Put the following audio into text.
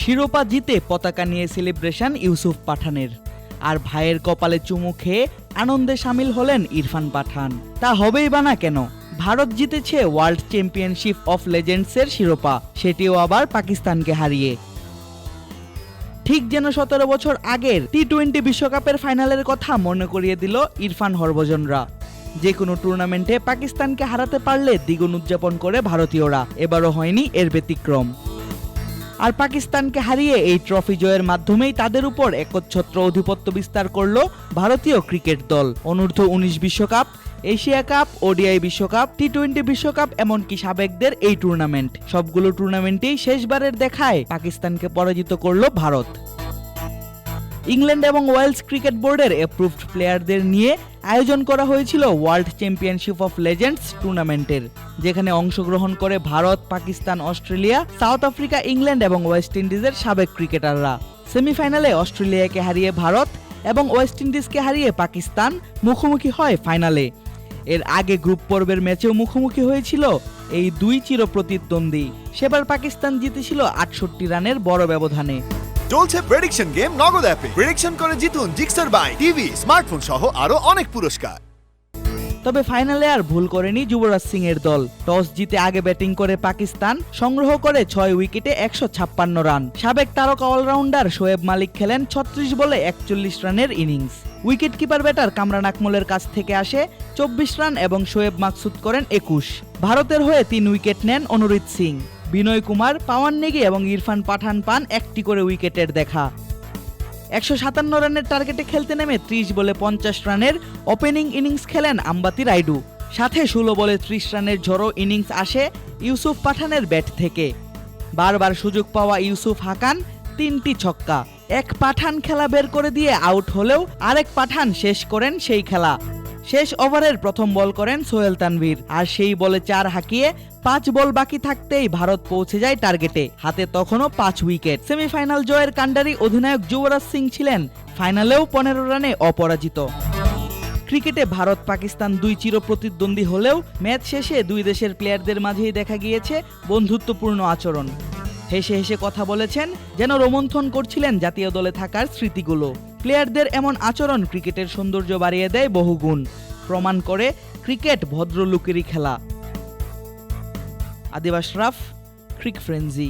শিরোপা জিতে পতাকা নিয়ে সেলিব্রেশন ইউসুফ পাঠানের। আর ভাইয়ের কপালে চুমু খেয়ে আনন্দে সামিল হলেন ইরফান পাঠান। তা হবেই বা না কেন? ভারত জিতেছে ওয়ার্ল্ড চ্যাম্পিয়নশিপ অফ লেজেন্ডসের শিরোপা, সেটিও আবার পাকিস্তানকে হারিয়ে। ঠিক যেন সতেরো বছর আগের টি টোয়েন্টি বিশ্বকাপের ফাইনালের কথা মনে করিয়ে দিল ইরফান হরভজনরা। যে কোনো টুর্নামেন্টে পাকিস্তানকে হারাতে পারলে দ্বিগুণ উদযাপন করে ভারতীয়রা, এবারও হয়নি এর ব্যতিক্রম। আর পাকিস্তানকে হারিয়ে এই ট্রফি জয়ের মাধ্যমেই তাদের উপর একচ্ছত্র আধিপত্য বিস্তার করল ভারতীয় ক্রিকেট দল। অনূর্ধ্ব উনিশ বিশ্বকাপ, এশিয়া কাপ, ওডিআই বিশ্বকাপ টি টোয়েন্টি বিশ্বকাপ এমনকি সাবেকদের এই টুর্নামেন্ট সবগুলো টুর্নামেন্টেই শেষবারের দেখায় পাকিস্তানকে পরাজিত করল ভারত। ইংল্যান্ড এবং ওয়েলস ক্রিকেট বোর্ডের অ্যাপ্রুভড প্লেয়ারদের নিয়ে আয়োজন করা হয়েছিল ওয়ার্ল্ড চ্যাম্পিয়নশিপ অফ লেজেন্ডস টুর্নামেন্টের যেখানে অংশগ্রহণ করে Bharat, Pakistan, Australia, South Africa, England এবং ওয়েস্ট ইন্ডিজের সাবেক ক্রিকেটাররা। সেমিফাইনালে অস্ট্রেলিয়াকে হারিয়ে ভারত এবং ওয়েস্ট ইন্ডিজকে হারিয়ে পাকিস্তান মুখোমুখি হয় ফাইনালে। এর আগে গ্রুপ পর্বের ম্যাচেও মুখোমুখি হয়েছিল এই দুই চির প্রতিদ্বন্দ্বী সেবার পাকিস্তান জিতেছিল আটষট্টি রানের বড় ব্যবধানে। চলছে প্রেডিকশন গেম নগদ অ্যাপে প্রেডিকশন করে জিতুন জিক্সার বাই টিভি স্মার্টফোন সহ আরও অনেক পুরস্কার। তবে ফাইনালে আর ভুল করেনি যুবরাজ সিং এর দল। টস জিতে আগে ব্যাটিং করে পাকিস্তান, সংগ্রহ করে ছয় উইকেটে একশো ছাপ্পান্ন রান। সাবেক তারকা অলরাউন্ডার শোয়েব মালিক খেলেন ছত্রিশ বলে একচল্লিশ রানের innings. Wicket keeper batter Kamran আকমলের কাছ থেকে আসে চব্বিশ রান এবং শোয়েব মাকসুদ করেন একুশ। ভারতের হয়ে তিন উইকেট নেন অনুরিত সিং। বিনয় কুমার পাওয়ান নেগি এবং ইরফান পাঠান পান একটি করে উইকেটের দেখা। একশো সাতান্ন রানের টার্গেটে খেলতে নেমে ত্রিশ বলে পঞ্চাশ রানের ওপেনিং ইনিংস খেলেন আম্বাতি রাইডু। সাথে ষোলো বলে ত্রিশ রানের ঝড়ো ইনিংস আসে ইউসুফ পাঠানের ব্যাট থেকে। বারবার সুযোগ পাওয়া ইউসুফ হাকান তিনটি ছক্কা। এক পাঠান খেলা বের করে দিয়ে আউট হলেও আরেক পাঠান শেষ করেন সেই খেলা। শেষ ওভারের প্রথম বল করেন সোহেল তানভীর। আর সেই বলে চার হাঁকিয়ে পাঁচ বল বাকি থাকতেই ভারত পৌঁছে যায় টার্গেটে। হাতে তখনও পাঁচ উইকেট। সেমিফাইনাল জয়ের কাণ্ডারি অধিনায়ক যুবরাজ সিং ছিলেন। ফাইনালেও পনেরো রানে অপরাজিত। ক্রিকেটে ভারত পাকিস্তান দুই চিরপ্রতিদ্বন্দ্বী হলেও ম্যাচ শেষে দুই দেশের প্লেয়ারদের মাঝেই দেখা গিয়েছে বন্ধুত্বপূর্ণ আচরণ। হেসে হেসে কথা বলেছেন যেন রোমন্থন করছিলেন জাতীয় দলে থাকার স্মৃতিগুলো। প্লেয়ারদের এমন আচরণ ক্রিকেটের সৌন্দর্য বাড়িয়ে দেয় বহুগুণ প্রমাণ করে ক্রিকেট ভদ্রলোকেরই খেলা। আদিবাস রাফ, ক্রিক ফ্রেন্জি